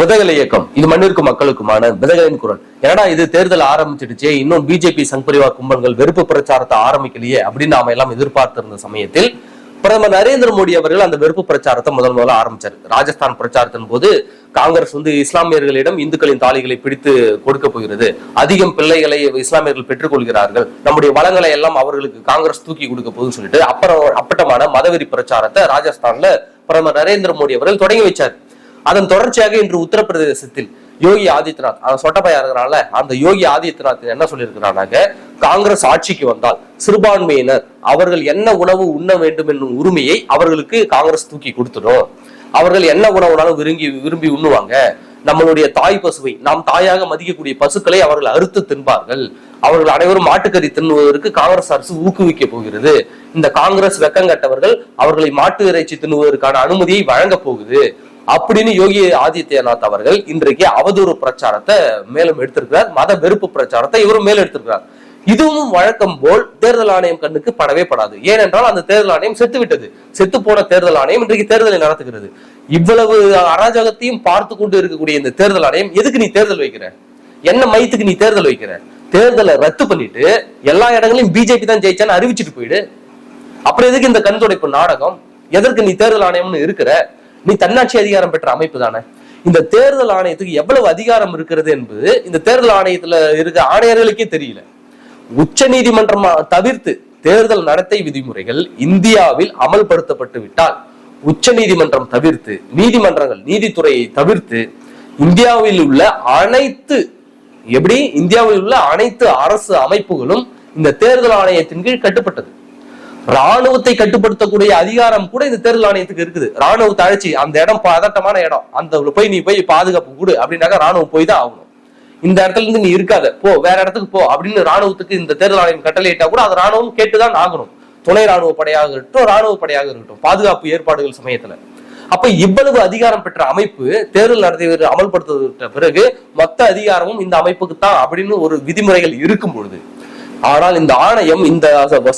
விதைகள் இயக்கம். இது மண்ணிற்கு மக்களுக்குமான விதைகளின் குரல். ஏன்னா இது தேர்தல் ஆரம்பிச்சிடுச்சே இன்னும் பிஜேபி சங்பரிவார் கும்பல்கள் வெறுப்பு பிரச்சாரத்தை ஆரம்பிக்கலையே அப்படின்னு நாம எல்லாம் எதிர்பார்த்திருந்த சமயத்தில் பிரதமர் நரேந்திர மோடி அவர்கள் அந்த வெறுப்பு பிரச்சாரத்தை முதல் முதல்ல ஆரம்பிச்சார். ராஜஸ்தான் பிரச்சாரத்தின் போது காங்கிரஸ் வந்து இஸ்லாமியர்களிடம் இந்துக்களின் தாலிகளை பிடித்து கொடுக்க போகிறது. அதிகம் பிள்ளைகளை இஸ்லாமியர்கள் பெற்றுக்கொள்கிறார்கள். நம்முடைய வளங்களை எல்லாம் அவர்களுக்கு காங்கிரஸ் தூக்கி கொடுக்க போகுதுன்னு சொல்லிட்டு அப்புறம் அப்பட்டமான மதவெறி பிரச்சாரத்தை ராஜஸ்தான்ல பிரதமர் நரேந்திர மோடி அவர்கள் தொடங்கி வச்சார். அதன் தொடர்ச்சியாக இன்று உத்தரப்பிரதேசத்தில் யோகி ஆதித்யநாத் அவன் சொட்டப்பையா இருக்கிறான்ல அந்த யோகி ஆதித்யநாத் என்ன சொல்லியிருக்கிறாங்க காங்கிரஸ் ஆட்சிக்கு வந்தால் சிறுபான்மையினர் அவர்கள் என்ன உணவு உண்ண வேண்டும் என்னும் உரிமையை அவர்களுக்கு காங்கிரஸ் தூக்கி கொடுத்துடும். அவர்கள் என்ன உணவுனாலும் விரும்பி விரும்பி உண்ணுவாங்க. நம்மளுடைய தாய் பசுவை நாம் தாயாக மதிக்கக்கூடிய பசுக்களை அவர்கள் அறுத்து தின்பார்கள். அவர்கள் அனைவரும் மாட்டுக்கறி தின்னுவதற்கு காங்கிரஸ் அரசு ஊக்குவிக்க போகிறது. இந்த காங்கிரஸ் வெக்கங்கட்டவர்கள் அவர்களை மாட்டு இறைச்சி தின்னுவதற்கான அனுமதியை வழங்க போகுது. அப்படின்னு யோகி ஆதித்யநாத் அவர்கள் இன்றைக்கு அவதூறு பிரச்சாரத்தை மேலும் எடுத்திருக்கிறார். மத வெறுப்பு பிரச்சாரத்தை இவரும் மேலும் எடுத்திருக்கிறார். இதுவும் வழக்கம் போல் தேர்தல் ஆணையம் கண்ணுக்கு படவே படாது. ஏனென்றால் அந்த தேர்தல் ஆணையம் செத்து விட்டது. செத்து போன தேர்தல் ஆணையம் இன்றைக்கு தேர்தலை நடத்துகிறது. இவ்வளவு அராஜகத்தையும் பார்த்து கொண்டு இருக்கக்கூடிய இந்த தேர்தல் ஆணையம் எதுக்கு நீ தேர்தல் வைக்கிற? என்ன மையத்துக்கு நீ தேர்தல் வைக்கிற? தேர்தலை ரத்து பண்ணிட்டு எல்லா இடங்களையும் பிஜேபி தான் ஜெயிச்சான்னு அறிவிச்சிட்டு போயிடு. அப்புறம் எதுக்கு இந்த கண் துடைப்பு நாடகம்? எதற்கு நீ தேர்தல் ஆணையம்னு இருக்கிற? நீ தன்னாட்சி அதிகாரம் பெற்ற அமைப்பு தானே? இந்த தேர்தல் ஆணையத்துக்கு எவ்வளவு அதிகாரம் இருக்கிறது என்பது இந்த தேர்தல் ஆணையத்துல இருக்க ஆணையர்களுக்கே தெரியல. உச்ச நீதிமன்றம் தவிர்த்து தேர்தல் நடத்தை விதிமுறைகள் இந்தியாவில் அமல்படுத்தப்பட்டு விட்டால் உச்ச நீதிமன்றம் தவிர்த்து நீதிமன்றங்கள் நீதித்துறையை தவிர்த்து இந்தியாவில் உள்ள அனைத்து எப்படி? இந்தியாவில் உள்ள அனைத்து அரசு அமைப்புகளும் இந்த தேர்தல் ஆணையத்தின் கீழ் கட்டுப்பட்டது. ராணுவத்தை கட்டுப்படுத்தக்கூடிய அதிகாரம் கூட இந்த தேர்தல் ஆணையத்துக்கு இருக்குது. ராணுவத்தை அழைச்சி அந்த இடம் பதட்டமான இடம். அந்த போய் நீ போய் பாதுகாப்பு கொடு அப்படின்னாக்கா ராணுவம் போய் தான் ஆகணும். இந்த இடத்துல இருந்து நீ இருக்காத. போ வேற இடத்துக்கு போ அப்படின்னு ராணுவத்துக்கு இந்த தேர்தல் ஆணையம் கட்டளையிட்டா கூட அது ராணுவம் கேட்டுதான் ஆகணும். துணை ராணுவ படையாக இருக்கட்டும் ராணுவ படையாக இருக்கட்டும் பாதுகாப்பு ஏற்பாடுகள் சமயத்துல. அப்ப இவ்வளவு அதிகாரம் பெற்ற அமைப்பு தேர்தல் நடத்தி அமல்படுத்த பிறகு மொத்த அதிகாரமும் இந்த அமைப்புக்கு தான் அப்படின்னு ஒரு விதிமுறைகள் இருக்கும் பொழுது ஆனால் இந்த ஆணையம் இந்த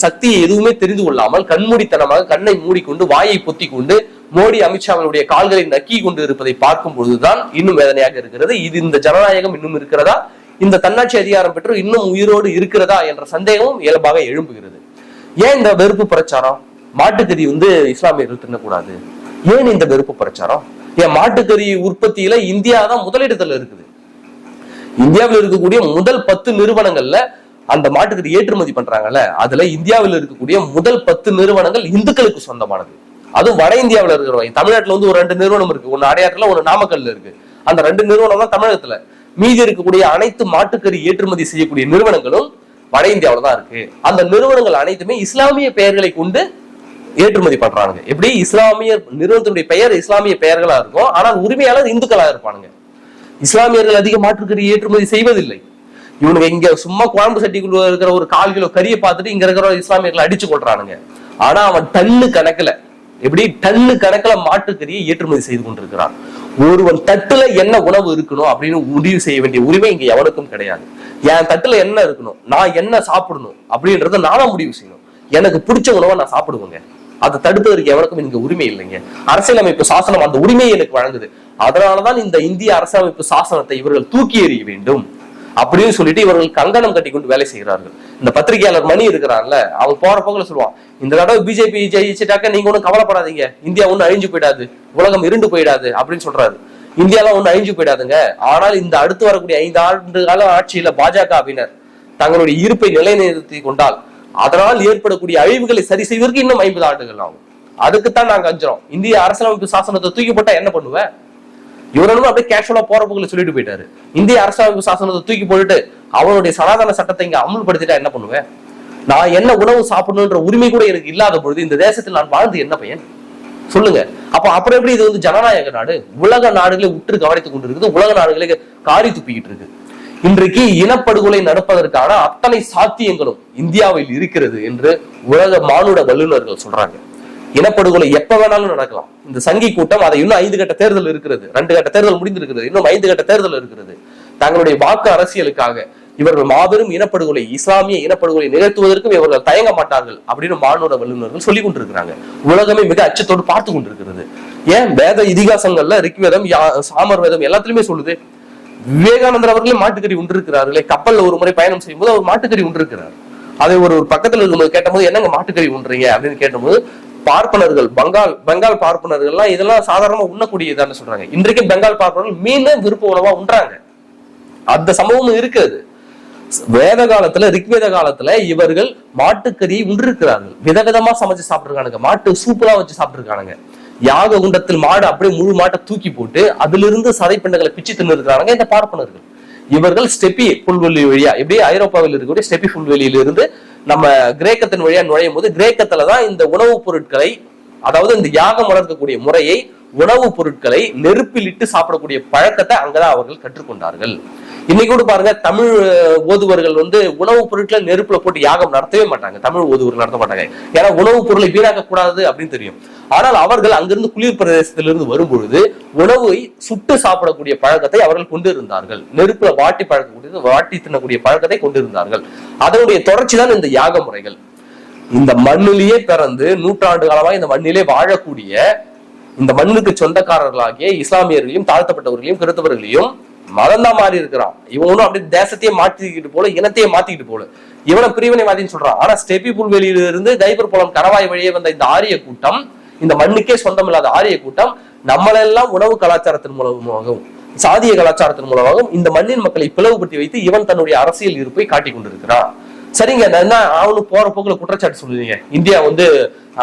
சக்தியை எதுவுமே தெரிந்து கொள்ளாமல் கண்மூடித்தனமாக கண்ணை மூடிக்கொண்டு வாயை பொத்தி கொண்டு மோடி அமித்ஷாவினுடைய கால்களை நக்கி கொண்டு இருப்பதை பார்க்கும் பொழுதுதான் இன்னும் வேதனையாக இருக்கிறது. இது இந்த ஜனநாயகம் இன்னும் இருக்கிறதா? இந்த தன்னாட்சி அதிகாரம் பெற்று இன்னும் உயிரோடு இருக்கிறதா என்ற சந்தேகமும் இயல்பாக எழும்புகிறது. ஏன் இந்த வெறுப்பு பிரச்சாரம்? மாட்டுக்கறி வந்து இஸ்லாமியர்கள் தின்னக்கூடாது. ஏன் இந்த வெறுப்பு பிரச்சாரம்? ஏன் மாட்டுக்கறி உற்பத்தியில இந்தியா தான் முதலிடத்துல இருக்குது. இந்தியாவில் இருக்கக்கூடிய முதல் பத்து நிறுவனங்கள்ல அந்த மாட்டுக்கறி ஏற்றுமதி பண்றாங்கல்ல அதுல இந்தியாவில் இருக்கக்கூடிய முதல் பத்து நிறுவனங்கள் இந்துக்களுக்கு சொந்தமானது. அதுவும் வட இந்தியாவில் இருக்கிறவங்க தமிழ்நாட்டுல வந்து ஒரு ரெண்டு நிறுவனம் இருக்கு. ஒன்னு அடையாற்றுல ஒன்னு நாமக்கல்ல இருக்கு. அந்த ரெண்டு நிறுவனம் தான் தமிழகத்துல. மீதி இருக்கக்கூடிய அனைத்து மாட்டுக்கறி ஏற்றுமதி செய்யக்கூடிய நிறுவனங்களும் வட இந்தியாவில் தான் இருக்கு. அந்த நிறுவனங்கள் அனைத்துமே இஸ்லாமிய பெயர்களை கொண்டு ஏற்றுமதி பண்றாங்க எப்படி? இஸ்லாமிய நிறுவனத்தினுடைய பெயர் இஸ்லாமிய பெயர்களா இருக்கும். ஆனால் உரிமையாளர் இந்துக்களா இருப்பானுங்க. இஸ்லாமியர்கள் அதிக மாற்றுக்கறி ஏற்றுமதி செய்வதில்லை. இவனுங்க இங்க சும்மா குழம்பு சட்டிக்குள்ள இருக்கிற ஒரு கால் கிலோ கறியை பார்த்துட்டு இங்க இருக்கிற இஸ்லாமியர்களை அடிச்சு கொள்றானுங்க ஆனா அவன் டன்னு கணக்குல. எப்படி? டன்னு கணக்குல மாட்டுக்கறியை ஏற்றுமதி செய்து கொண்டிருக்கிறான். ஒருவன் தட்டுல என்ன உணவு இருக்கணும் அப்படின்னு முடிவு செய்ய வேண்டிய உரிமை இங்க எவனுக்கும் கிடையாது. என் தட்டுல என்ன இருக்கணும்? நான் என்ன சாப்பிடணும்? அப்படின்றத நானா முடிவு செய்யணும். எனக்கு பிடிச்ச உணவை நான் சாப்பிடுவேங்க. அதை தடுப்பதற்கு எவனுக்கும் இங்க உரிமை இல்லைங்க. அரசியலமைப்பு சாசனம் அந்த உரிமையை எனக்கு வழங்குது. அதனாலதான் இந்த இந்திய அரசியலமைப்பு சாசனத்தை இவர்கள் தூக்கி எறிய வேண்டும். அப்படின்னு சொல்லிட்டு இவர்கள் கங்கணம் கட்டி கொண்டு வேலை செய்கிறார்கள். இந்த பத்திரிகையாளர் மணி இருக்கிறான்ல அவன் போற சொல்லுவான் இந்த தடவை பிஜேபி ஜெயிச்சிட்டாக்க நீங்க ஒன்றும் கவலைப்படாதீங்க. இந்தியா ஒன்றும் அழிஞ்சு போயிடாது. உலகம் இருண்டு போயிடாது. அப்படின்னு சொல்றாரு. இந்தியாலாம் ஒன்றும் அழிஞ்சு போயிடாதுங்க. ஆனால் இந்த அடுத்து வரக்கூடிய ஐந்து ஆண்டு கால ஆட்சியில பாஜகவினர் தங்களுடைய இருப்பை நிலைநிறுத்தி கொண்டால் அதனால் ஏற்படக்கூடிய அழிவுகளை சரி செய்வதற்கு இன்னும் ஐம்பது ஆண்டுகள் ஆகும். அதுக்குத்தான் நாங்க அஞ்சுறோம். இந்திய அரசியலமைப்பு சாசனத்தை தூக்கி போட்டா என்ன பண்ணுவேன் இவரனும் அப்படியே கேஷுவலா போறவங்களை சொல்லிட்டு போயிட்டாரு. இந்திய அரசாங்க சாசனத்தை தூக்கி போட்டுட்டு அவனுடைய சனாதன சட்டத்தை இங்க அமுல்படுத்திட்டா என்ன பண்ணுவேன் நான் என்ன உணவு சாப்பிடணுன்ற உரிமை கூட எனக்கு இல்லாத பொழுது இந்த தேசத்தில் நான் வாழ்ந்து என்ன பையன்? சொல்லுங்க. அப்ப அப்புறம் எப்படி இது வந்து ஜனநாயக நாடு? உலக நாடுகளை உற்று கவனித்துக் கொண்டிருக்குது. உலக நாடுகளை காரி துப்பிக்கிட்டு இருக்கு. இன்றைக்கு இனப்படுகொலை நடப்பதற்கான அத்தனை சாத்தியங்களும் இந்தியாவில் இருக்கிறது என்று உலக மானுட வல்லுநர்கள் சொல்றாங்க. இனப்படுகொலை எப்ப வேணாலும் நடக்கலாம். இந்த சங்கி கூட்டம் அதை இன்னும் ஐந்து கட்ட தேர்தல் இருக்கிறது. ரெண்டு கட்ட தேர்தல் முடிந்திருக்கிறது. இன்னும் ஐந்து கட்ட தேர்தல் இருக்கிறது. தங்களுடைய வாக்கு அரசியலுக்காக இவர்கள் மாபெரும் இனப்படுகொலை இஸ்லாமிய இனப்படுகொலை நிகழ்த்துவதற்கும் இவர்கள் தயங்க மாட்டார்கள் அப்படின்னு மானுட வல்லுநர்கள் சொல்லிக் கொண்டிருக்கிறாங்க. உலகமே மிக அச்சத்தோடு பார்த்து கொண்டிருக்கிறது. ஏன்? வேத இதிகாசங்கள்ல ரிக்வேதம் யா- சாமர் வேதம் எல்லாத்துலயுமே சொல்லுது. விவேகானந்தர் அவர்களே மாட்டுக்கறி உண்டிருக்கிறார்களே. கப்பல்ல ஒரு முறை பயணம் செய்யும்போது அவர் மாட்டுக்கறி உண்டிருக்கிறார். அதை ஒரு ஒரு பக்கத்துல இருக்கும்போது கேட்டபோது என்னங்க மாட்டுக்கறி உண்றீங்க? அப்படின்னு கேட்டபோது பார்ப்பனர்கள் பெங்கால் பெங்கால் பார்ப்பனர்கள்லாம் இதெல்லாம் சாதாரணமா உண்ணக்கூடியதான்னு சொல்றாங்க. இன்றைக்கு பெங்கால் பார்ப்பனர்கள் மீன் விருப்ப உணவா உண்றாங்க. அந்த சம்பவமும் இருக்குது வேத காலத்துல ரிக்வேத காலத்துல இவர்கள் மாட்டுக்கறியை உண்டிருக்கிறார்கள். விதவிதமா சமைச்சு சாப்பிட்டுருக்கானுங்க. மாட்டு சூப்பரா வச்சு சாப்பிட்டுருக்கானுங்க. யாக குண்டத்தில் மாடு அப்படியே முழு மாட்டை தூக்கி போட்டு அதிலிருந்து சதை பிண்டங்களை பிச்சு தின்னு இருக்கிறாங்க இந்த பார்ப்பனர்கள். இவர்கள் ஸ்டெப்பி புல்வெளி வழியா இப்படி ஐரோப்பாவில் இருக்கக்கூடிய ஸ்டெப்பி புல்வெளியிலிருந்து நம்ம கிரேக்கத்தின் வழியா நுழையும் போது கிரேக்கத்துல தான் இந்த உணவுப் பொருட்களை அதாவது இந்த யாகம் வளர்க்கக்கூடிய முறையை உணவுப் பொருட்களை நெருப்பிலிட்டு சாப்பிடக்கூடிய பழக்கத்தை அங்கதான் அவர்கள் கற்றுக்கொண்டார்கள். இன்னைக்கு கூட பாருங்க தமிழ் ஓதுவர்கள் வந்து உணவுப் பொருட்களை நெருப்புல போட்டு யாகம் நடத்தவே மாட்டாங்க. தமிழ் ஓதுவர்கள் நடத்த மாட்டாங்க. ஏன்னா உணவுப் பொருளை வீணாக்க கூடாது அப்படின்னு தெரியும். ஆனால் அவர்கள் அங்கிருந்து குளிர் பிரதேசத்திலிருந்து வரும்பொழுது உணவை சுட்டு சாப்பிடக்கூடிய பழக்கத்தை அவர்கள் கொண்டிருந்தார்கள். நெருப்புல வாட்டி பழக்கக்கூடியது வாட்டி தின்னக்கூடிய பழக்கத்தை கொண்டிருந்தார்கள். அதனுடைய தொடர்ச்சி தான் இந்த யாக முறைகள் இந்த மண்ணிலேயே பிறந்து நூற்றாண்டு காலமாக இந்த மண்ணிலே வாழக்கூடிய இந்த மண்ணுக்கு சொந்தக்காரர்களாகிய இஸ்லாமியர்களையும் தாழ்த்தப்பட்டவர்களையும் கருத்தவர்களையும் மதம் தான் மாறி இருக்கிறான். இவனும் அப்படி அப்படியே தேசத்தையே மாத்திக்கிட்டு போல இனத்தையே மாத்திக்கிட்டு போல. இவனை பிரிவினைவாதின்னு சொல்றான். ஆனா ஸ்டெபி புல்வெளியில இருந்து தைபர் புலம் கரவாய் வழியே வந்த இந்த ஆரிய கூட்டம் இந்த மண்ணுக்கே சொந்தம் இல்லாத ஆரிய கூட்டம் நம்மளெல்லாம் உணவு கலாச்சாரத்தின் மூலமாகவும் சாதிய கலாச்சாரத்தின் மூலமாகவும் இந்த மண்ணின் மக்களை பிளவுபடுத்தி வைத்து இவன் தன்னுடைய அரசியல் இருப்பை காட்டிக் கொண்டிருக்கிறான் சரிங்க நான் என்ன அவனு போற போக்குல குற்றச்சாட்டு சொல்லுவீங்க இந்தியா வந்து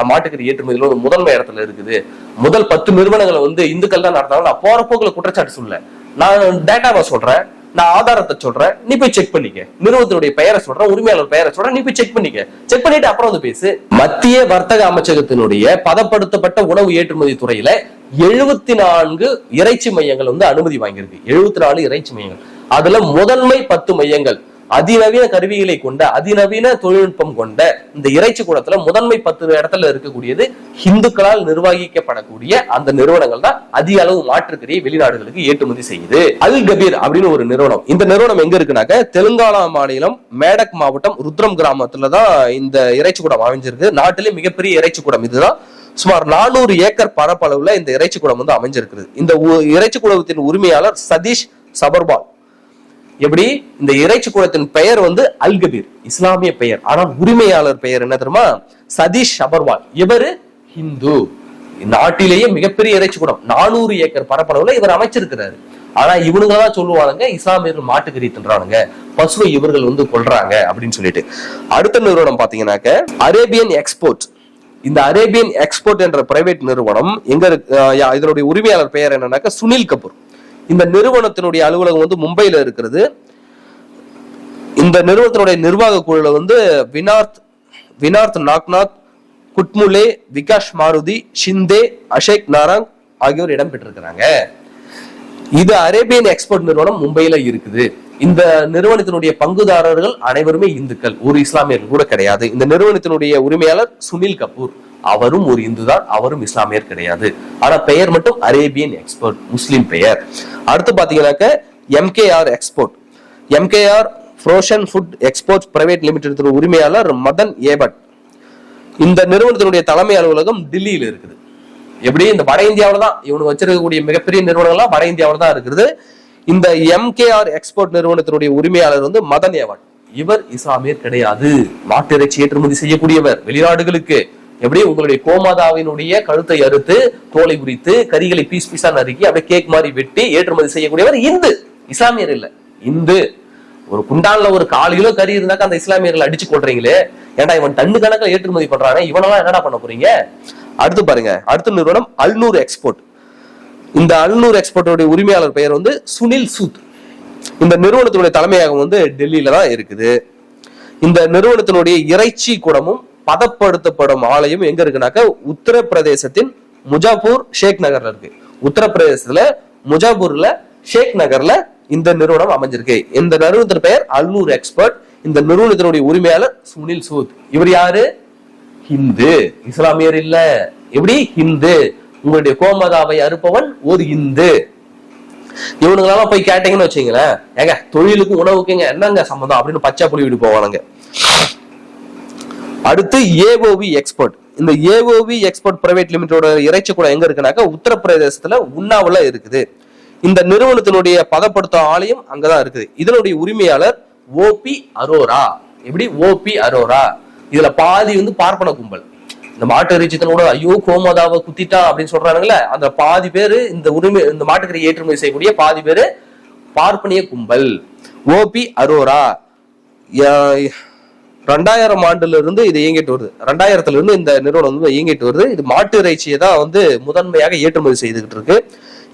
மாட்டுக்கறி ஏற்றுமதியில் வந்து முதன்மை இடத்துல இருக்குது. முதல் பத்து நிறுவனங்களை வந்து இந்துக்கள் தான் நடத்தாங்க நான் போற போக்குல குற்றச்சாட்டு சொல்லல. நான் டேட்டாவை சொல்றேன். நான் ஆதாரத்தை சொல்றேன். நீ போய் செக் பண்ணிக்க. நிறுவனத்தினுடைய பெயரை சொல்றேன். உரிமையாளர் பெயரை சொல்றேன். நீ போய் செக் பண்ணிக்க. செக் பண்ணிட்டு அப்புறம் வந்து பேசு. மத்திய வர்த்தக அமைச்சகத்தினுடைய பதப்படுத்தப்பட்ட உணவு ஏற்றுமதி துறையில எழுபத்தி நான்கு இறைச்சி மையங்கள் வந்து அனுமதி வாங்கியிருக்கு. எழுபத்தி நாலு இறைச்சி மையங்கள். அதுல முதன்மை பத்து மையங்கள். அதிநவீன கருவிகளை கொண்ட அதிநவீன தொழில்நுட்பம் கொண்ட இந்த இறைச்சி கூடத்துல முதன்மை பத்து இடத்துல இருக்கக்கூடியது இந்துக்களால் நிர்வகிக்கப்படக்கூடிய அந்த நிறுவனங்கள் தான் அதிக அளவு மாற்றுக்கறியை வெளிநாடுகளுக்கு ஏற்றுமதி செய்யுது. அல் கபீர் அப்படின்னு ஒரு நிறுவனம். இந்த நிறுவனம் எங்க இருக்குனாக்க தெலுங்கானா மாநிலம் மேடக் மாவட்டம் ருத்ரம் கிராமத்துல தான் இந்த இறைச்சி கூடம் அமைஞ்சிருக்கு. நாட்டிலே மிகப்பெரிய இறைச்சி கூடம் இதுதான். சுமார் நானூறு ஏக்கர் பரப்பளவுல இந்த இறைச்சி குடம் வந்து அமைஞ்சிருக்கிறது இந்த உ- இறைச்சி குடத்தின் உரிமையாளர் சதீஷ் சபர்பால் எப்படி? இந்த இறைச்சி கூடத்தின் பெயர் வந்து அல்கபீர் இஸ்லாமிய பெயர். ஆனால் உரிமையாளர் பெயர் என்ன தெரியுமா? சதீஷ் அபர்வால் இவரு ஹிந்து. நாட்டிலேயே மிகப்பெரிய இறைச்சி கூடம். நானூறு ஏக்கர் பரப்பளவுல இவர் அமைச்சிருக்கிறாரு. ஆனா இவனுங்க தான் சொல்லுவானுங்க இஸ்லாமியர்கள் மாட்டுக்கறி தின்றானுங்க. பசுவை இவர்கள் வந்து கொல்றாங்க அப்படின்னு சொல்லிட்டு. அடுத்த நிறுவனம் பாத்தீங்கன்னாக்க அரேபியன் எக்ஸ்போர்ட். இந்த அரேபியன் எக்ஸ்போர்ட் என்ற பிரைவேட் நிறுவனம் எங்க இருக்கு யா- இதனுடைய உரிமையாளர் பெயர் என்னன்னாக்க சுனில் கபூர். இந்த நிறுவனத்தினுடைய அலுவலகம் வந்து மும்பையில இருக்கிறது. இந்த நிறுவனத்தினுடைய நிர்வாக குழுல வந்து வினார்த் வினார்த் நாக்நாத் குட்முலே விகாஷ் மாருதி ஷிந்தே அஷேக் நாராங் ஆகியோர் இடம் பெற்றிருக்கிறாங்க. இது அரேபியன் எக்ஸ்போர்ட் நிறுவனம் மும்பையில இருக்குது. இந்த நிறுவனத்தினுடைய பங்குதாரர்கள் அனைவருமே இந்துக்கள். ஒரு இஸ்லாமியர்கள் கூட கிடையாது. இந்த நிறுவனத்தினுடைய உரிமையாளர் சுனில் கபூர். அவரும் ஒரு இந்து தான் அவரும் இஸ்லாமியர் கிடையாது. ஆனா பெயர் மட்டும் அரேபியன் எக்ஸ்போர்ட் முஸ்லீம் பெயர். அடுத்து பாத்தீங்கன்னாக்க MKR export MKR frozen food export private limited உரிமையாளர் மதன் ஏபட். இந்த நிறுவனத்தினுடைய தலைமை அலுவலகம் டெல்லியில இருக்குது. எப்படி? இந்த வட இந்தியாவில தான் இவனுக்கு வச்சிருக்கக்கூடிய மிகப்பெரிய நிறுவனங்கள்லாம் வட இந்தியாவில தான் இருக்குது. இந்த எம்கேஆர் எக்ஸ்போர்ட் நிறுவனத்தினுடைய உரிமையாளர் வந்து மதன் ஏவாட் இவர் இஸ்லாமியர் கிடையாது. மாட்டு இறைச்சி ஏற்றுமதி செய்யக்கூடியவர் வெளிநாடுகளுக்கு. எப்படி உங்களுடைய கோமாதாவினுடைய கழுத்தை அறுத்து தோலை உரித்து கறிகளை பீஸ் பீஸா நறுக்கி அப்படியே கேக் மாதிரி வெட்டி ஏற்றுமதி செய்யக்கூடியவர் இந்து. இஸ்லாமியர் இல்ல. இந்து. ஒரு குண்டான்ல ஒரு கால் கிலோ கறி இருந்தாக்க அந்த இஸ்லாமியர்கள் அடிச்சு கொள்றீங்களே ஏன்டா இவன் டன்னு கணக்கில் ஏற்றுமதி பண்றானே? இவனெல்லாம் என்னடா பண்ண போறீங்க? அடுத்து பாருங்க. அடுத்த நிறுவனம் அல்நூர் எக்ஸ்போர்ட் இந்த அல்நூர் எக்ஸ்போர்ட்டோட உரிமையாளர் பெயர் வந்து சுனில் சூத். இந்த நிறுவனத்தினுடைய தலைமையகம் வந்து டெல்லியில தான் இருக்குது. இந்த நிறுவனத்தினுடைய இறைச்சி கூடமும் பதப்படுத்தப்படும் ஆலயம் எங்க இருக்குனாக்க உத்தரப்பிரதேசத்தின் முஜாபூர் ஷேக் நகர்ல இருக்கு. உத்தரப்பிரதேசத்துல முஜாபூர்ல ஷேக் நகர்ல இந்த நிறுவனம் அமைஞ்சிருக்கு. இந்த நிறுவனத்தின் பெயர் அல்நூர் எக்ஸ்பர்ட். இந்த நிறுவனத்தினுடைய உரிமையாளர் சுனில் சூத். இவர் யாரு? ஹிந்து. இஸ்லாமியர் இல்ல. எப்படி? ஹிந்து. உங்களுடைய கோமதாவை அறுப்பவன் ஒரு இந்து. இவனுங்களெல்லாம் போய் கேட்டீங்கன்னு வச்சீங்களேன். ஏங்க தொழிலுக்கும் உணவுக்குங்க என்னங்க சம்மந்தம் அப்படின்னு பச்சை புலி விட்டு போவானுங்க. அடுத்து ஏஓவி எக்ஸ்போர்ட் இந்த ஏஓவி எக்ஸ்போர்ட் பிரைவேட் லிமிடெடோட இறைச்சி கூட எங்க இருக்குனாக்கா உத்தரப்பிரதேசத்துல உன்னாவில் இருக்குது. இந்த நிறுவனத்தினுடைய பதப்படுத்தும் ஆலயம் அங்கதான் இருக்குது. இதனுடைய உரிமையாளர் ஓபி அரோரா எப்படி ஓபி அரோரா இதுல பாதி வந்து பார்ப்பன கும்பல். இந்த மாட்டு இறைச்சித்தனோட ஐயோ கோமதாவை குத்திட்டா அப்படின்னு சொல்றானுங்களே அந்த பாதி பேரு இந்த உரிமை இந்த மாட்டுக்கறி ஏற்றுமதி செய்யக்கூடிய பாதி பேரு பார்ப்பனிய கும்பல். ஓபி அரோரா ரெண்டாயிரம் ஆண்டுல இருந்து இது இயங்கிட்டு வருது. ரெண்டாயிரத்துல இருந்து இந்த நிறுவனம் வந்து இயங்கிட்டு வருது. இது மாட்டு இறைச்சியை தான் வந்து முதன்மையாக ஏற்றுமதி செய்துகிட்டு இருக்கு.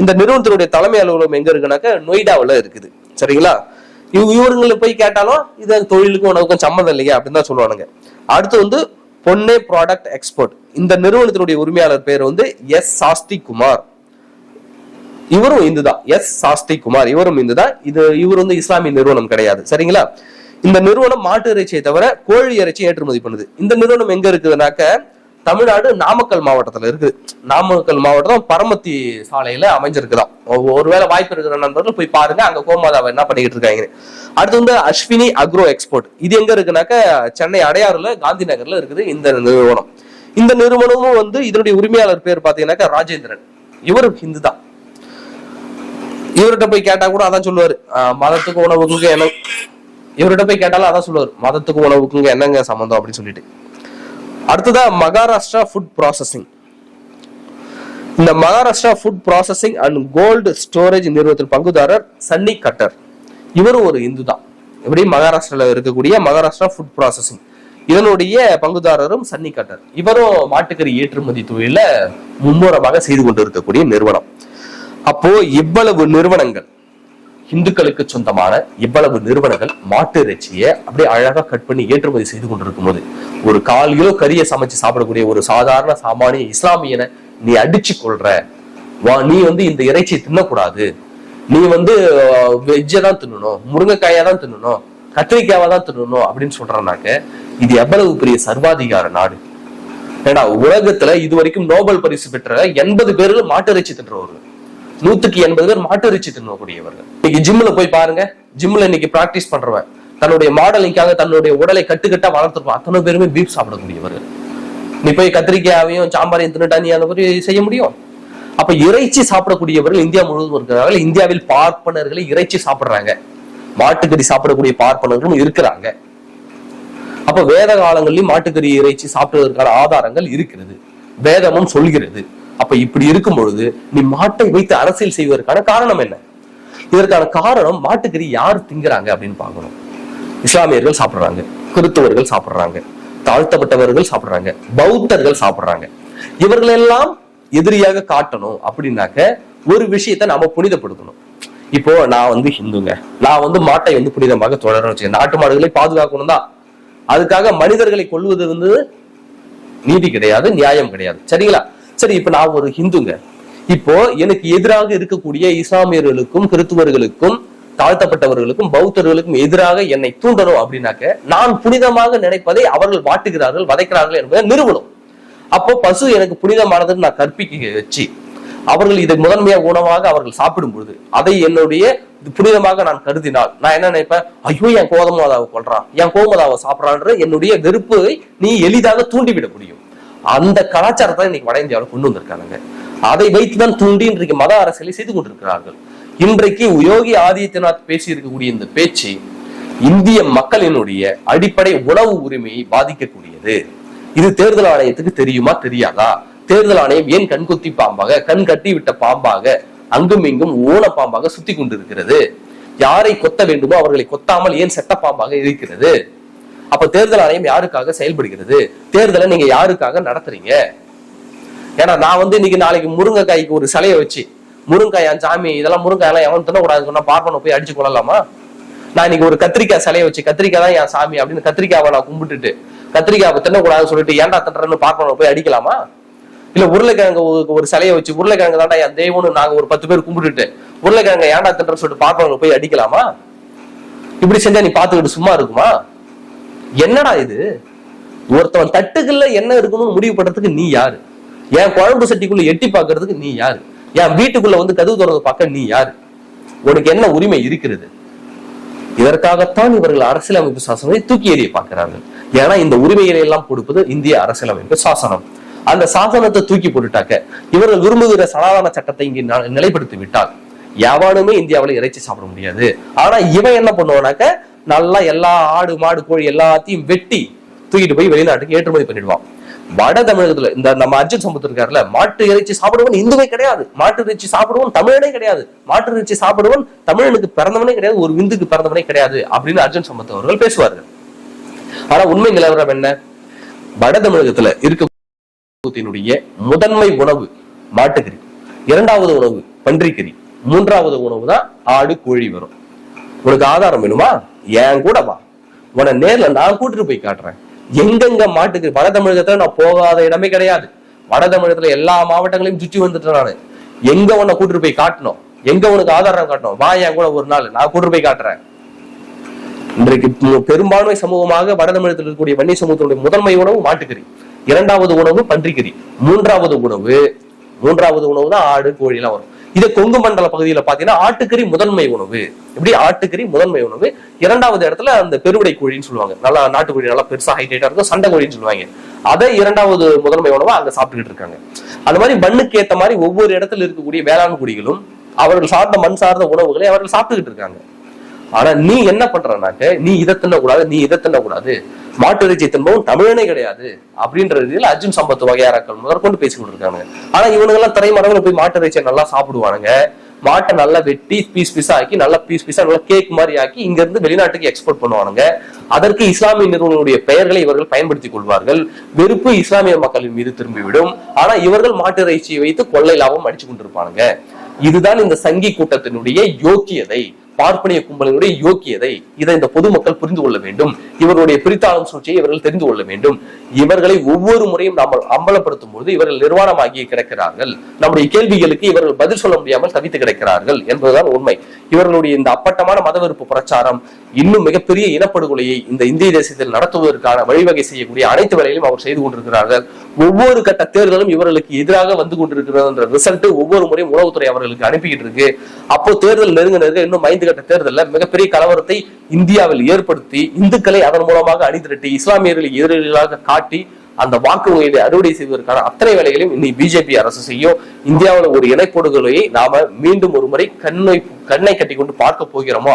இந்த நிறுவனத்தினுடைய தலைமை அலுவலகம் எங்க இருக்குனாக்க நொய்டாவில் இருக்குது. சரிங்களா? இவ் இவருங்களை போய் கேட்டாலும் இது தொழிலுக்கும் உணவுக்கும் சம்மந்தம் இல்லையா? அப்படின்னு தான் சொல்லுவானுங்க. அடுத்து வந்து பொன்னே ப்ராடக்ட் எக்ஸ்போர்ட் இந்த நிறுவனத்தினுடைய உரிமையாளர் பேர் வந்து எஸ் சாஸ்தி குமார் இவரும் இந்து தான் எஸ் சாஸ்தி குமார் இவரும் இந்து தான் இது இவர் வந்து இஸ்லாமிய நிறுவனம் கிடையாது. சரிங்களா? இந்த நிறுவனம் மாட்டு இறைச்சியை தவிர கோழி இறைச்சி ஏற்றுமதி பண்ணுது. இந்த நிறுவனம் எங்க இருக்குதுனாக்க தமிழ்நாடு நாமக்கல் மாவட்டத்துல இருக்குது. நாமக்கல் மாவட்டம் பரமத்தி சாலையில அமைஞ்சிருக்குதான் ஒருவேளை வாய்ப்பு இருக்கிற நண்பர்கள் போய் பாருங்க. அங்க கோமாதாவை என்ன பண்ணிக்கிட்டு இருக்காங்க அடுத்து வந்து அஸ்வினி அக்ரோ எக்ஸ்போர்ட். இது எங்க இருக்குனாக்க சென்னை அடையாறுல காந்தி நகர்ல இருக்குது இந்த நிறுவனம். இந்த நிறுவனமும் வந்து இதனுடைய உரிமையாளர் பேர் பாத்தீங்கன்னாக்கா ராஜேந்திரன். இவரும் ஹிந்து தான் இவர்கிட்ட போய் கேட்டா கூட அதான் சொல்லுவாரு. மதத்துக்கு உணவுக்கு என்ன இவர்கிட்ட போய் கேட்டாலும் அதான் சொல்லுவார் மதத்துக்கு உணவுக்குங்க என்னங்க சம்மந்தம் அப்படின்னு சொல்லிட்டு. அடுத்ததா மகாராஷ்டிரா ஃபுட் ப்ராசஸிங் இந்த Maharashtra food processing and cold storage நிறுவனத்தின் பங்குதாரர் சன்னி கட்டர். இவரும் ஒரு இந்து தான் எப்படி மகாராஷ்டிரால இருக்கக்கூடிய மகாராஷ்டிரா ஃபுட் ப்ராசஸிங் இதனுடைய பங்குதாரரும் சன்னி கட்டர். இவரும் மாட்டுக்கறி ஏற்றுமதி தொழில மும்முரமாக செய்து கொண்டு இருக்கக்கூடிய நிறுவனம். அப்போ இவ்வளவு நிறுவனங்கள் இந்துக்களுக்கு சொந்தமான இவ்வளவு நிறுவனங்கள் மாட்டு இறைச்சியை அப்படியே அழகா கட் பண்ணி ஏற்றுமதி செய்து கொண்டிருக்கும் போது ஒரு கால் கிலோ கறியை சமைச்சு சாப்பிடக்கூடிய ஒரு சாதாரண சாமானிய இஸ்லாமியனை நீ அடிச்சு கொள்ற வா நீ வந்து இந்த இறைச்சியை தின்னக்கூடாது. நீ வந்து வெஜ்ஜை தான் தின்னணும் முருங்கைக்காயா தான் தின்னணும் கத்திரிக்காவை தான் தின்னணும் அப்படின்னு சொல்றனாக்க இது எவ்வளவு பெரிய சர்வாதிகார நாடு. ஏன்னா உலகத்துல இது வரைக்கும் நோபல் பரிசு பெற்ற எண்பது பேர்கள் மாட்டு இறைச்சி தின்றவர்கள் நூத்துக்கு எண்பது பேர் மாட்டு இறைச்சி தின்னக்கூடியவர்கள் இன்னைக்கு ஜிம்ல போய் பாருங்க ஜிம்ல இன்னைக்கு பிராக்டிஸ் பண்றவன் தன்னுடைய மாடலிங்காக தன்னுடைய உடலை கட்டுக்கட்டா வளர்த்துருப்பான். அத்தனை பேருமே பீப் சாப்பிடக்கூடியவர்கள் நீ போய் கத்திரிக்காயையும் சாம்பாரையும் தின்னுட்டா நீ அந்த மாதிரி செய்ய முடியும்? அப்ப இறைச்சி சாப்பிடக்கூடியவர்கள் இந்தியா முழுவதும் இருக்கிறார்கள். இந்தியாவில் பார்ப்பனர்களை இறைச்சி சாப்பிடுறாங்க. மாட்டுக்கறி சாப்பிடக்கூடிய பார்ப்பனர்களும் இருக்கிறாங்க. அப்ப வேத காலங்களிலும் மாட்டுக்கறி இறைச்சி சாப்பிடுவதற்கான ஆதாரங்கள் இருக்கிறது. வேதமும் சொல்கிறது. அப்ப இப்படி இருக்கும் பொழுது நீ மாட்டை வைத்து அரசியல் செய்வதற்கான காரணம் என்ன? இதற்கான காரணம் மாட்டுக்கறி யார் திங்கிறாங்க அப்படின்னு பார்க்கணும். இஸ்லாமியர்கள் சாப்பிடுறாங்க கிறிஸ்துவர்கள் சாப்பிடுறாங்க தாழ்த்தப்பட்டவர்கள் சாப்பிடுறாங்க பௌத்தர்கள் சாப்பிடுறாங்க. இவர்களெல்லாம் எதிரியாக காட்டணும் அப்படின்னாக்க ஒரு விஷயத்தை நாம புனிதப்படுத்தணும். இப்போ நான் வந்து ஹிந்துங்க. நான் வந்து மாட்டை வந்து புனிதமாக தொடரணும் வச்சுக்கேன் நாட்டு மாடுகளை பாதுகாக்கணும் தான். அதுக்காக மனிதர்களை கொல்வது வந்து நீதி கிடையாது நியாயம் கிடையாது. சரிங்களா? சரி இப்ப நான் ஒரு ஹிந்துங்க. இப்போ எனக்கு எதிராக இருக்கக்கூடிய இஸ்லாமியர்களுக்கும் கிறித்துவர்களுக்கும் தாழ்த்தப்பட்டவர்களுக்கும் பௌத்தர்களுக்கும் எதிராக என்னை தூண்டணும் அப்படின்னாக்க நான் புனிதமாக நினைப்பதை அவர்கள் வாட்டுகிறார்கள் வதைக்கிறார்கள் என்பதை நிறுவனம் அப்போ பசு எனக்கு புனிதமானதுன்னு நான் கற்பிக்க வச்சு அவர்கள் இதை முதன்மையா உணவாக அவர்கள் சாப்பிடும் பொழுது அதை என்னுடைய புனிதமாக நான் கருதினால் நான் என்ன நினைப்பேன்? ஐயோ என் கோதமதாவை கொள்றான் என் கோமதாவை சாப்பிட்றான்ற என்னுடைய வெறுப்பை நீ எளிதாக தூண்டிவிட முடியும். அந்த கலாச்சாரத்தை இன்னைக்கு வட இந்தியாவில் கொண்டு வந்திருக்காங்க அதை வைத்துதான் தூண்டி இன்றைக்கு மத அரசியலை செய்து கொண்டிருக்கிறார்கள். இன்றைக்கு யோகி ஆதித்யநாத் பேசி இருக்கக்கூடிய இந்த பேச்சு இந்திய மக்களினுடைய அடிப்படை உணவு உரிமையை பாதிக்கக்கூடியது. இது தேர்தல் ஆணையத்துக்கு தெரியுமா தெரியாதா? தேர்தல் ஆணையம் ஏன் கண்குத்தி பாம்பாக கண் கட்டி விட்ட பாம்பாக அங்கும் இங்கும் ஓன பாம்பாக சுத்தி கொண்டிருக்கிறது? யாரை கொத்த வேண்டுமோ அவர்களை கொத்தாமல் ஏன் செட்ட பாம்பாக இருக்கிறது? அப்ப தேர்தல் ஆணையம் யாருக்காக செயல்படுகிறது? தேர்தலை நீங்க யாருக்காக நடத்துறீங்க? ஏன்னா நான் வந்து இன்னைக்கு நாளைக்கு முருங்கைக்காய்க்கு ஒரு சிலையை வச்சு முருங்காய் என் சாமி இதெல்லாம் முருங்காயெல்லாம் எவன் தின்னக்கூடாதுன்னு சொன்னா பார்ப்பன போய் அடிச்சு கொள்ளலாமா நான் இன்னைக்கு ஒரு கத்திரிக்காய் சிலையை வச்சு கத்திரிக்காய் தான் என் சாமி அப்படின்னு கத்திரிக்காவை நான் கும்பிட்டுட்டு கத்திரிக்காவை தின்னக்கூடாதுன்னு சொல்லிட்டு ஏன்டா தின்றன்னு பார்க்கணும் போய் அடிக்கலாமா? இல்ல உருளைக்கிழங்கு ஒரு- சிலையை வச்சு உருளைக்கிழங்கு தாண்டா என் தெய்வம்னு நாங்க ஒரு பத்து பேர் கும்பிட்டுட்டு உருளைக்கிழங்க ஏன்டா தின்றன்னு சொல்லிட்டு பார்ப்பவங்க போய் அடிக்கலாமா? இப்படி செஞ்சா நீ பாத்துக்கிட்டு சும்மா இருக்குமா? என்னடா இது? ஒருத்தவன் தட்டுக்குள்ள என்ன இருக்கணும்னு முடிவு பண்றதுக்கு நீ யாரு? என் குழம்பு சட்டிக்குள்ள எட்டி பாக்குறதுக்கு நீ யாரு? என் வீட்டுக்குள்ள வந்து கதவு திறந்து பார்க்க நீ யாரு? உனக்கு என்ன உரிமை இருக்கிறது? இதற்காகத்தான் இவர்கள் அரசியலமைப்பு சாசனத்தை தூக்கி எறிய பார்க்கிறார்கள். ஏன்னா இந்த உரிமைகளை எல்லாம் கொடுப்பது இந்திய அரசியலமைப்பு சாசனம். அந்த சாசனத்தை தூக்கி போட்டுட்டாக்க இவர்கள் விரும்புகிற சனாதன சட்டத்தை இங்கு ந- நிலைப்படுத்தி விட்டால் எவனுமே இந்தியாவில் இறைச்சி சாப்பிட முடியாது. ஆனா இவன் என்ன பண்ணுவானாக்க நல்லா எல்லா ஆடு மாடு கோழி எல்லாத்தையும் வெட்டி தூக்கிட்டு போய் வெளிநாட்டுக்கு ஏற்றுமதி பண்ணிடுவான். வட தமிழகத்துல இந்த நம்ம அர்ஜுன் சம்பத் இருக்காருல மாட்டு இறைச்சி சாப்பிடுவன் இந்துவே கிடையாது. மாட்டு இறைச்சி சாப்பிடுவன் தமிழனே கிடையாது. மாட்டு இறைச்சி சாப்பிடுவன் தமிழனுக்கு பிறந்தவனே கிடையாது ஒரு விந்துக்கு பிறந்தவனே கிடையாது அப்படின்னு அர்ஜுன் சம்பத் அவர்கள் பேசுவார்கள் ஆனா உண்மை நிலவரம் என்ன? வட தமிழகத்துல இருக்கக்கூடிய முதன்மை உணவு மாட்டுக்கறி. இரண்டாவது உணவு பன்றிக்கறி. மூன்றாவது உணவு தான் ஆடு கோழி வரும். உனக்கு ஆதாரம் வேணுமா? என் கூட வா. உன்னை நேர்ல நான் கூட்டிட்டு போய் காட்டுறேன். எங்கெங்க மாட்டுக்கு வட தமிழகத்துல நான் போகாத இடமே கிடையாது. வட தமிழகத்துல எல்லா மாவட்டங்களையும் சுற்றி வந்துட்டேன் நான். எங்க உன்னை கூட்டிட்டு போய் காட்டணும்? எங்க உனக்கு ஆதாரம் காட்டணும்? வா என் கூட ஒரு நாள். நான் கூட்டிட்டு போய் காட்டுறேன். இன்றைக்கு பெரும்பான்மை சமூகமாக வட தமிழகத்தில் இருக்கக்கூடிய வன்னி சமூகத்தினுடைய முதன்மை உணவு மாட்டுக்கறி. இரண்டாவது உணவு பன்றிக்கறி. மூன்றாவது உணவு மூன்றாவது உணவு தான் ஆடு கோழி எல்லாம் வரும். இதே கொங்கு மண்டல பகுதியில பாத்தீங்கன்னா ஆட்டுக்கறி முதன்மை உணவு. எப்படி ஆட்டுக்கறி முதன்மை உணவு? இரண்டாவது இடத்துல அந்த பெருவிடை கோழின்னு சொல்லுவாங்க. நல்லா நாட்டுக்கோழி நல்லா பெருசா ஹைட்ரேட்டாக இருக்கும் சண்டை கோழின்னு சொல்லுவாங்க. அதை இரண்டாவது முதன்மை உணவா அங்க சாப்பிட்டுக்கிட்டு இருக்காங்க. அந்த மாதிரி மண்ணுக்கு ஏத்த மாதிரி ஒவ்வொரு இடத்துல இருக்கக்கூடிய வேளாண் குடிகளும் அவர்கள் சார்ந்த மண் சார்ந்த உணவுகளை அவர்கள் சாப்பிட்டுக்கிட்டு இருக்காங்க. ஆனா நீ என்ன பண்றனாக்க நீ இதை தின்னக்கூடாது நீ இதை தின்னக்கூடாது. மாட்டு இறைச்சி தின்பவும் தமிழனே கிடையாது. அப்படின்ற ரீதியில் அர்ஜுன் சம்பத் வகையாராக்கள் முதற்கொண்டு பேசிக்கிட்டு இருக்காங்க ஆனா இவனுங்க எல்லாம் திரைமரங்களை போய் மாட்டு இறைச்சியை நல்லா சாப்பிடுவானுங்க. மாட்டை நல்லா வெட்டி பீஸ் பீஸா ஆக்கி நல்லா பீஸ் பீஸா நல்லா கேக் மாதிரி ஆக்கி இங்க இருந்து வெளிநாட்டுக்கு எக்ஸ்போர்ட் பண்ணுவானுங்க. அதற்கு இஸ்லாமிய நிறுவனங்களுடைய பெயர்களை இவர்கள் பயன்படுத்திக் கொள்வார்கள். வெறுப்பு இஸ்லாமிய மக்களின் மீது திரும்பிவிடும். ஆனா இவர்கள் மாட்டு இறைச்சியை வைத்து கொள்ளை லாபம் அடிச்சு கொண்டிருப்பானுங்க. இதுதான் இந்த சங்கி கூட்டத்தினுடைய யோக்கியதை. பார்ப்பனிய கும்பலினுடைய யோக்கியதை இதை இந்த பொதுமக்கள் புரிந்து கொள்ள வேண்டும். இவருடைய பிரித்தாளம் சூழ்ச்சியை இவர்கள் தெரிந்து கொள்ள வேண்டும். இவர்களை ஒவ்வொரு முறையும் நாம் அம்பலப்படுத்தும் போது இவர்கள் நிர்வாணமாகி கிடக்கிறார்கள். நம்முடைய கேள்விகளுக்கு இவர்கள் பதில் சொல்ல முடியாமல் தவித்து கிடக்கிறார்கள் என்பதுதான் உண்மை. இவர்களுடைய இந்த அப்பட்டமான மதவெறுப்பு பிரச்சாரம் இன்னும் மிகப்பெரிய இனப்படுகொலையை இந்த இந்திய தேசத்தில் நடத்துவதற்கான வழிவகை செய்யக்கூடிய அனைத்து வேலைகளையும் அவர் செய்து கொண்டிருக்கிறார்கள். ஒவ்வொரு கட்ட தேர்தலும் இவர்களுக்கு எதிராக வந்து கொண்டிருக்கிறது என்ற ரிசல்ட் ஒவ்வொரு முறையும் உளவுத்துறை அவர்களுக்கு அனுப்பிக்கிட்டு இருக்கு. அப்போ தேர்தல் நெருங்க நெருங்க இன்னும் ஐந்து கட்ட தேர்தலில் மிகப்பெரிய கலவரத்தை இந்தியாவில் ஏற்படுத்தி இந்துக்களை அதன் மூலமாக அணிதிரட்டி இஸ்லாமியர்களை எதிரிகளாக காட்டி அந்த வாக்கு வகையை அறுவடை செய்வதற்கான அத்தனை வேலைகளையும் இன்னைக்கு பிஜேபி அரசு செய்யும். இந்தியாவில் ஒரு இணைப்படுகொலையை நாம மீண்டும் ஒரு முறை கண்ணை கண்ணை கட்டி கொண்டு பார்க்க போகிறோமோ?